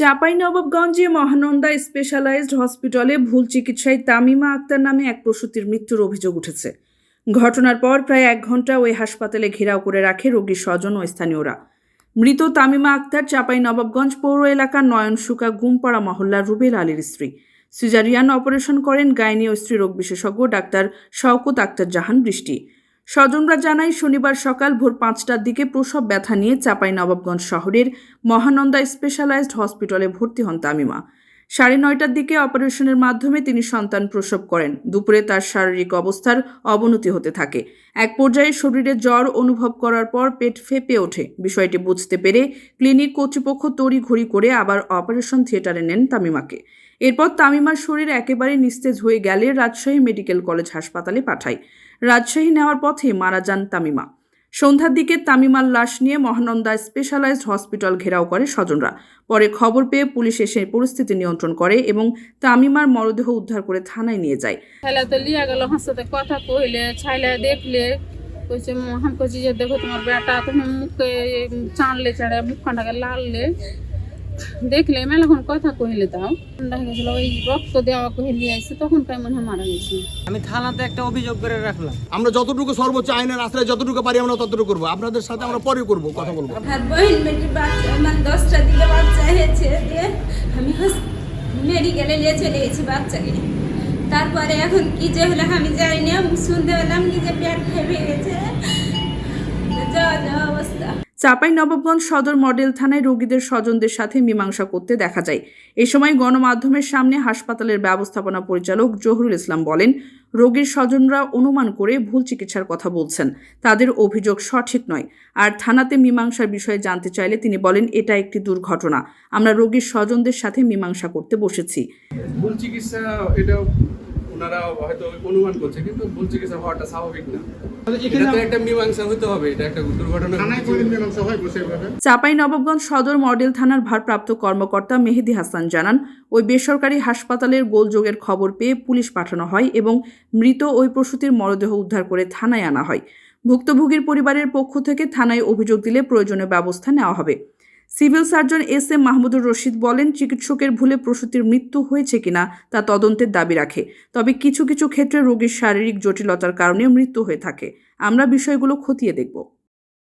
চাঁপাইনবাবগঞ্জে Mahananda specialised হসপিটালে ভুল চিকিৎসায় তামিমা আক্তার নামে এক প্রসূতির মৃত্যুর অভিযোগ উঠেছে। ঘটনার পর প্রায় এক ঘণ্টা ওই হাসপাতালে ঘেরাও করে রাখে রোগীর স্বজন ও স্থানীয়রা। মৃত তামিমা আক্তার চাপাই নবাবগঞ্জ পৌর এলাকার নয়নসুকা গুমপাড়া মহল্লার রুবেল আলীর স্ত্রী। সিজারিয়ান অপারেশন করেন গাইনি ও স্ত্রীরোগ বিশেষজ্ঞ ডাক্তার শওকত আক্তার জাহান বৃষ্টি। স্বজনরা জানায়, শনিবার সকাল ভোর পাঁচটার দিকে প্রসব ব্যথা নিয়ে চাপাই নবাবগঞ্জ শহরের মহানন্দা স্পেশালাইজড হসপিটালে ভর্তি হন তামিমা। সাড়ে নয়টার দিকে অপারেশনের মাধ্যমে তিনি সন্তান প্রসব করেন। দুপুরে তার শারীরিক অবস্থার অবনতি হতে থাকে। এক পর্যায়ে শরীরে জ্বর অনুভব করার পর পেট ফেপে ওঠে। বিষয়টি বুঝতে পেরে ক্লিনিক কর্তৃপক্ষ তড়িঘড়ি করে আবার অপারেশন থিয়েটারে নেন তামিমাকে। এরপর তামিমার শরীর একেবারে নিস্তেজ হয়ে গেলে রাজশাহী মেডিকেল কলেজ হাসপাতালে পাঠায়। রাজশাহী নেওয়ার পথে মারা যান তামিমা। সন্ধ্যার দিকে তামিমার লাশ নিয়ে মহানন্দা স্পেশালাইজড হসপিটাল ঘেরাও করে স্বজনরা। পরে খবর পেয়ে পুলিশ এসে পরিস্থিতি নিয়ন্ত্রণ করে এবং তামিমার মরদেহ উদ্ধার করে থানায় নিয়ে যায়। ছাইলা তো লিয়া গেল সাথে কথা কইলে, ছাইলা দেখলে, কইছে হাম কইছি যে, দেখো তোমার বেটা, তুমি মুখে চানলে, চাড়ে মুখখানটাকে লাললে দেখলে মেলাখন কথা কইলে তাও। দেখা গেছিল ওই রক্ত দেওয়া কহিলি আইছে তখন কাই মনে হয় মারা গেছে। আমি থানাতে একটা অভিযোগ করে রাখলাম। আমরা যতটুকু সর্বোচ্চ আইনের আশ্রয় যতটুকু পারি আমরা ততটুকু করব। আপনাদের সাথে আমরা পরে করব কথা বলব। আমার দশটা দিকে বাচ্চা হয়েছে দিয়ে আমি মেডিকেলে নিয়ে চলে গেছি বাচ্চাকে তারপরে এখন কি যে হলো আমি জানি না শুনতে পেলাম কি যে পেট ফেপে গেছে। যাওয়া যাওয়া অবস্থা চাপাই নবাবগঞ্জ সদর মডেল থানায় রোগীদের স্বজনদের সাথে মীমাংসা করতে দেখা যায়। এ সময় গণমাধ্যমের সামনে হাসপাতালের ব্যবস্থাপনা পরিচালক জহুরুল ইসলাম বলেন, রোগীর স্বজনরা অনুমান করে ভুল চিকিৎসার কথা বলছেন। তাদের অভিযোগ সঠিক নয়। আর থানাতে মীমাংসার বিষয়ে জানতে চাইলে তিনি বলেন, এটা একটি দুর্ঘটনা। আমরা রোগীর স্বজনদের সাথে মীমাংসা করতে বসেছি। ভুল চিকিৎসা, এটা ওনারা হয়তো অনুমান করছে কিন্তু ভুল চিকিৎসা হওয়াটা স্বাভাবিক না। এটা তো একটা মীমাংসা হতে হবে এটা একটা দুর্ঘটনা চাপাই নবাবগঞ্জ সদর মডেল থানার ভারপ্রাপ্ত কর্মকর্তা মেহেদি হাসান জানান ওই বেসরকারি হাসপাতালের গোলযোগের খবর পেয়ে পুলিশ পাঠানো হয় এবং মৃত ওই প্রসূতির মরদেহ উদ্ধার করে থানায় আনা হয়। ভুক্তভোগীর পরিবারের পক্ষ থেকে থানায় অভিযোগ দিলে প্রয়োজনীয় ব্যবস্থা নেওয়া হবে। Civil surgeon S M Mahmudur Rashid বলেন, চিকিৎসকের ভুলে প্রসূতির মৃত্যু হয়েছে কিনা তা তদন্তের দাবি রাখে। তবে কিছু কিছু ক্ষেত্রে রোগীর শারীরিক জটিলতার কারণে মৃত্যু হয়ে থাকে। আমরা বিষয়গুলো খতিয়ে দেখব।